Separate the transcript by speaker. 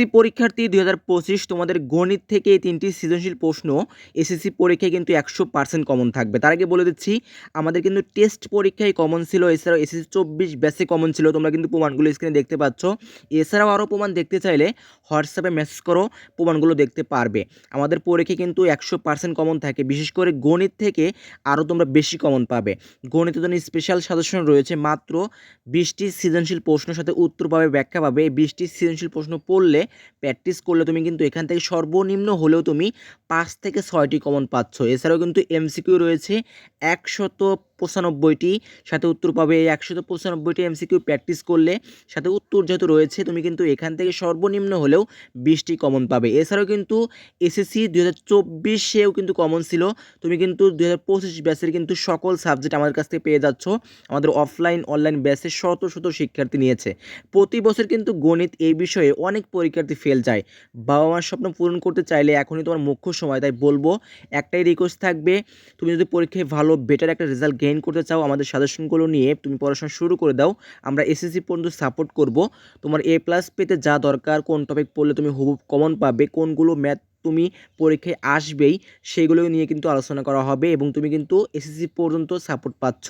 Speaker 1: SSC পরীক্ষার্থী দুই হাজার পঁচিশ তোমাদের গণিত থেকে এই তিনটি সৃজনশীল প্রশ্ন এসএসসি পরীক্ষায় কিন্তু একশো পার্সেন্ট কমন থাকবে। তার আগে বলে দিচ্ছি, আমাদের কিন্তু টেস্ট পরীক্ষায় কমন ছিল, এছাড়াও এসএসসি চব্বিশ ব্যাসে কমন ছিল, তোমরা কিন্তু প্রমাণগুলো স্ক্রিনে দেখতে পাচ্ছ। এছাড়াও আরও প্রমাণ দেখতে চাইলে হোয়াটসঅ্যাপে মেসেজ করো, প্রমাণগুলো দেখতে পারবে। আমাদের পরীক্ষায় কিন্তু একশো পার্সেন্ট কমন থাকে, বিশেষ করে গণিত থেকে আরও তোমরা বেশি কমন পাবে। গণিতের জন্য স্পেশাল সাজেশন রয়েছে, মাত্র বিশটি সৃজনশীল প্রশ্নের সাথে উত্তর পাবে, ব্যাখ্যা পাবে। এই বিশটি সৃজনশীল প্রশ্ন পড়লে প্র্যাকটিস করলে তুমি কিন্তু এখান থেকে সর্বনিম্ন হলেও তুমি পাঁচ থেকে ছয়টি কমন পাচ্ছ। এছাড়াও কিন্তু এমসিকিউ রয়েছে একশত পঁচানব্বইটি, সাথে উত্তর পাবে এই একশত পঁচানব্বইটি এমসিকিউ প্র্যাকটিস করলে। সাথে উত্তর যেহেতু রয়েছে, তুমি কিন্তু এখান থেকে সর্বনিম্ন হলেও বিশটি কমন পাবে। এছাড়াও কিন্তু এসএসসি দু হাজার চব্বিশেও কিন্তু কমন ছিল। তুমি কিন্তু দু হাজার পঁচিশ ব্যাচের কিন্তু সকল সাবজেক্ট আমাদের কাছ থেকে পেয়ে যাচ্ছ। আমাদের অফলাইন অনলাইন ব্যাচে শত শত শিক্ষার্থী নিয়েছে। প্রতি বছর কিন্তু গণিত এই বিষয়ে অনেক পরীক্ষার্থী ফেল যায়। বাবা মার স্বপ্ন পূরণ করতে চাইলে এখনই তোমার মুখ্য সময়, তাই বলব, একটাই রিকোয়েস্ট থাকবে, তুমি যদি পরীক্ষায় ভালো বেটার একটা রেজাল্ট গেইন করতে চাও, আমাদের সাজেশনগুলো নিয়ে তুমি পড়াশোনা শুরু করে দাও, আমরা এসএসসি পর্যন্ত সাপোর্ট করব। তোমার এ প্লাস পেতে যা দরকার, কোন টপিক পড়লে তুমি হুব কমন পাবে, কোনগুলো ম্যাথ তুমি পরীক্ষায় আসবেই সেগুলো নিয়ে কিন্তু আলোচনা করা হবে এবং তুমি কিন্তু এসএসসি পর্যন্ত সাপোর্ট পাচ্ছ।